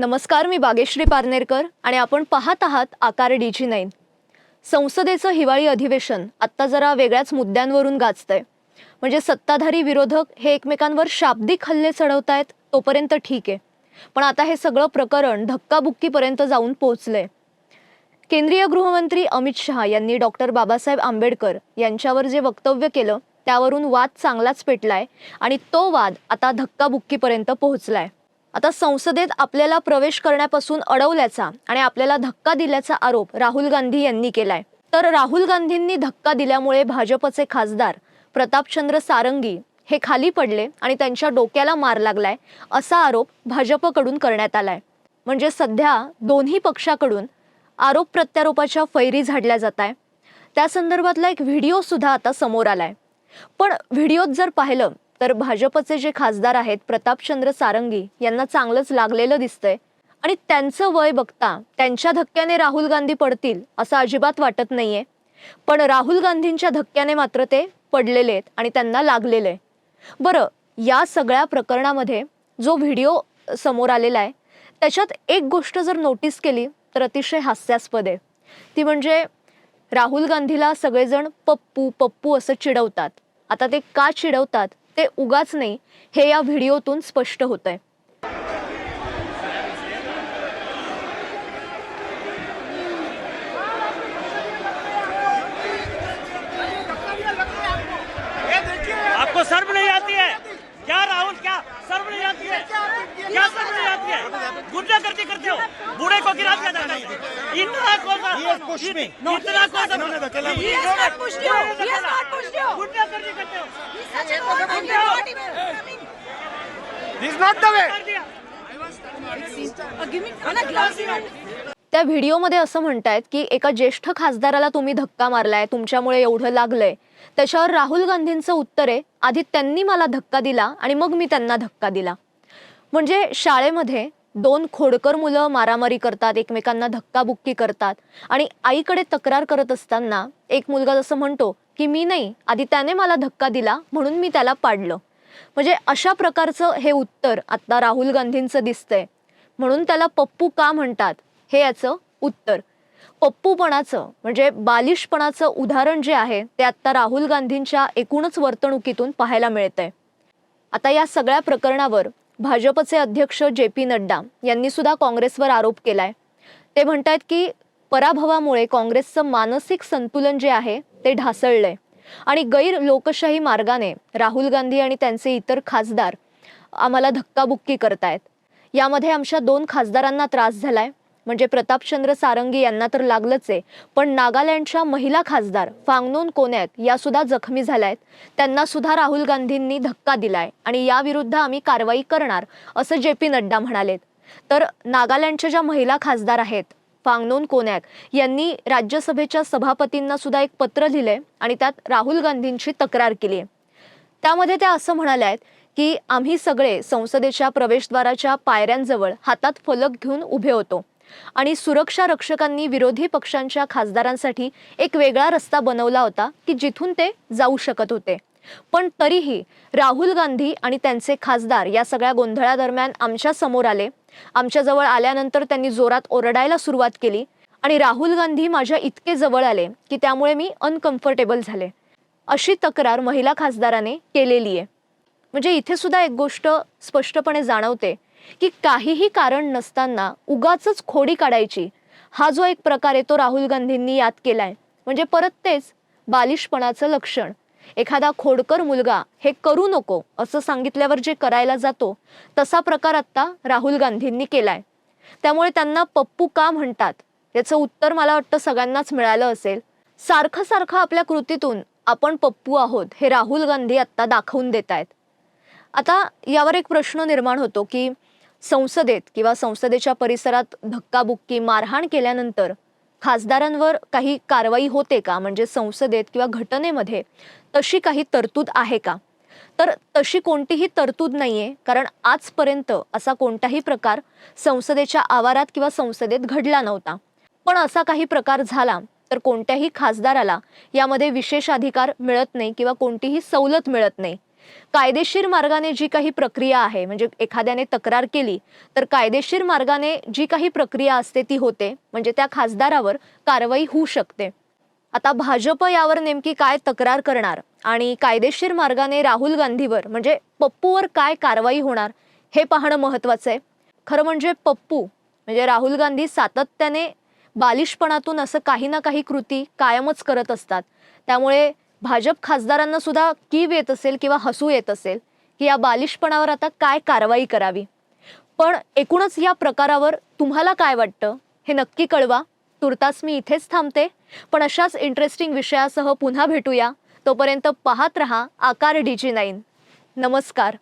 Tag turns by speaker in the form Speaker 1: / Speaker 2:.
Speaker 1: नमस्कार मी बागेश्री पारनेरकर आणि आपण पाहत आहात आकार डीजी नाईन. संसदेचं हिवाळी अधिवेशन आत्ता जरा वेगळ्याच मुद्द्यांवरून गाजतंय. म्हणजे सत्ताधारी विरोधक हे एकमेकांवर शाब्दिक हल्ले चढवतायत तोपर्यंत ठीक आहे. पण आता हे सगळं प्रकरण धक्काबुक्कीपर्यंत जाऊन पोहोचलंय. केंद्रीय गृहमंत्री अमित शहा यांनी डॉक्टर बाबासाहेब आंबेडकर यांच्यावर जे वक्तव्य केलं त्यावरून वाद चांगलाच पेटलाय आणि तो वाद आता धक्काबुक्कीपर्यंत पोहोचलाय. आता संसदेत आपल्याला प्रवेश करण्यापासून अडवल्याचा आणि आपल्याला धक्का दिल्याचा आरोप राहुल गांधी यांनी केलाय. तर राहुल गांधींनी धक्का दिल्यामुळे भाजपचे खासदार प्रतापचंद्र सारंगी हे खाली पडले आणि त्यांच्या डोक्याला मार लागलाय असा आरोप भाजपकडून करण्यात आलाय. म्हणजे सध्या दोन्ही पक्षाकडून आरोप प्रत्यारोपाच्या फैरी झाडल्या जात आहे त्या संदर्भातला एक व्हिडिओ सुद्धा आता समोर आलाय. पण व्हिडिओत जर पाहिलं तर भाजपचे जे खासदार आहेत प्रतापचंद्र सारंगी यांना चांगलंच लागलेलं दिसतंय. आणि त्यांचं वय बघता त्यांच्या धक्क्याने राहुल गांधी पडतील असं अजिबात वाटत नाहीये. पण राहुल गांधींच्या धक्क्याने मात्र ते पडलेले आहेत आणि त्यांना लागलेलं आहे बरं या सगळ्या प्रकरणामध्ये जो व्हिडिओ समोर आलेला आहे त्याच्यात एक गोष्ट जर नोटीस केली तर अतिशय हास्यास्पद आहे. ती म्हणजे राहुल गांधीला सगळेजण पप्पू पप्पू असं चिडवतात. आता ते का चिडवतात? ते उगाच नाही. हे या व्हिडिओतून स्पष्ट होत आहे
Speaker 2: आपको सर्व नहीं आती है? क्या राहुल क्या? सर्व नहीं आती है? क्या सर्व नहीं आती है? करते हो? बूढ़े को गिरा दिया इतना कौन सा इतना कौन सा
Speaker 3: He has not pushed you. He has not pushed you.
Speaker 2: गुंडा करती करते हो।
Speaker 3: Me on a glass.
Speaker 1: त्या व्हिडिओमध्ये असं म्हणतायत की एका ज्येष्ठ खासदाराला तुम्ही धक्का मारलाय तुमच्यामुळे एवढं लागलंय. त्याच्यावर राहुल गांधींचं उत्तर आहे आधी त्यांनी मला धक्का दिला आणि मग मी त्यांना धक्का दिला. म्हणजे शाळेमध्ये दोन खोडकर मुलं मारामारी करतात एकमेकांना धक्काबुक्की करतात. आणि आईकडे तक्रार करत असताना एक मुलगा जसं म्हणतो की मी नाही आधी त्याने मला धक्का दिला म्हणून मी त्याला पाडलं. म्हणजे अशा प्रकारचं हे उत्तर आत्ता राहुल गांधींचं दिसतंय. म्हणून त्याला पप्पू का म्हणतात हे याचं उत्तर. पप्पूपणाचं म्हणजे बालिशपणाचं उदाहरण जे आहे ते आत्ता राहुल गांधींच्या एकूणच वर्तणुकीतून पाहायला मिळतंय. आता या सगळ्या प्रकरणावर भाजपचे अध्यक्ष जे पी नड्डा यांनी सुद्धा काँग्रेसवर आरोप केलाय. ते म्हणतायत की पराभवामुळे काँग्रेसचं मानसिक संतुलन जे आहे ते ढासळलंय. आणि गैर लोकशाही मार्गाने राहुल गांधी आणि त्यांचे इतर खासदार आम्हाला धक्काबुक्की करतायत. यामध्ये आमच्या दोन खासदारांना त्रास झालाय. म्हणजे प्रतापचंद्र सारंगी यांना तर लागलंच आहे. पण नागालँडच्या महिला खासदार फांगनोन कोनॅक या सुद्धा जखमी झाल्यात. त्यांना सुद्धा राहुल गांधींनी धक्का दिलाय आणि याविरुद्ध आम्ही कारवाई करणार असं जे पी नड्डा म्हणालेत. तर नागालँडच्या ज्या महिला खासदार आहेत फांगनोन कोनॅक यांनी राज्यसभेच्या सभापतींना सुद्धा एक पत्र लिहिलंय आणि त्यात राहुल गांधींची तक्रार केली आहे त्यामध्ये त्या असं म्हणाल्या आहेत की आम्ही सगळे संसदेच्या प्रवेशद्वाराच्या पायऱ्यांजवळ हातात फलक घेऊन उभे होतो. आणि सुरक्षा रक्षकांनी विरोधी पक्षांच्या खासदारांसाठी एक वेगळा रस्ता बनवला होता की जिथून ते जाऊ शकत होते. पण तरीही राहुल गांधी आणि त्यांचे खासदार या सगळ्या गोंधळादरम्यान आमच्यासमोर आले. आमच्याजवळ आल्यानंतर त्यांनी जोरात ओरडायला सुरुवात केली आणि राहुल गांधी माझ्या इतके जवळ आले की त्यामुळे मी अनकम्फर्टेबल झाले. अशी तक्रार महिला खासदाराने केलेली आहे म्हणजे इथे सुद्धा एक गोष्ट स्पष्टपणे जाणवते की काहीही कारण नसताना उगाच खोडी काढायची. हा जो एक प्रकार आहे तो राहुल गांधींनी यात केलाय. म्हणजे परत तेच बालिशपणाचं लक्षण. एखादा खोडकर मुलगा हे करू नको असं सांगितल्यावर जे करायला जातो तसा प्रकार आत्ता राहुल गांधींनी केलाय. त्यामुळे त्यांना पप्पू का म्हणतात? याचं उत्तर मला वाटतं सगळ्यांनाच मिळालं असेल. सारखं सारखं आपल्या कृतीतून आपण पप्पू आहोत हे राहुल गांधी आत्ता दाखवून देत आहेत आता यावर एक प्रश्न निर्माण होतो की संसदेत किंवा संसदेच्या परिसरात धक्काबुक्की मारहाण केल्यानंतर खासदारांवर काही कारवाई होते का? म्हणजे संसदेत किंवा घटनेमध्ये तशी काही तरतूद आहे का? तर तशी कोणतीही तरतूद नाहीये कारण आजपर्यंत असा कोणताही प्रकार संसदेच्या आवारात किंवा संसदेत घडला नव्हता. पण असा काही प्रकार झाला तर कोणत्याही खासदाराला यामध्ये विशेष अधिकार मिळत नाही किंवा कोणतीही सवलत मिळत नाही. कायदेशीर मार्गाने जी काही प्रक्रिया आहे म्हणजे एखाद्याने तक्रार केली तर कायदेशीर मार्गाने जी काही प्रक्रिया असते ती होते म्हणजे त्या खासदारावर कारवाई होऊ शकते. आता भाजप यावर नेमकी काय तक्रार करणार आणि कायदेशीर मार्गाने राहुल गांधीवर म्हणजे पप्पूवर काय कारवाई होणार हे पाहणं महत्त्वाचं आहे खरं म्हणजे पप्पू म्हणजे राहुल गांधी सातत्याने बालिशपणातून असं काही ना काही कृती कायमच करत असतात. त्यामुळे भाजप खासदारांना सुद्धा कीव येत असेल किंवा हसू येत असेल की या बालिशपणावर आता काय कारवाई करावी? पण एकूणच या प्रकारावर तुम्हाला काय वाटतं? हे नक्की कळवा. तुर्तास मी इथेच थांबते. पण अशाच इंटरेस्टिंग विषयासह पुन्हा भेटूया. तोपर्यंत पाहत रहा आकार डी जी नाईन. नमस्कार.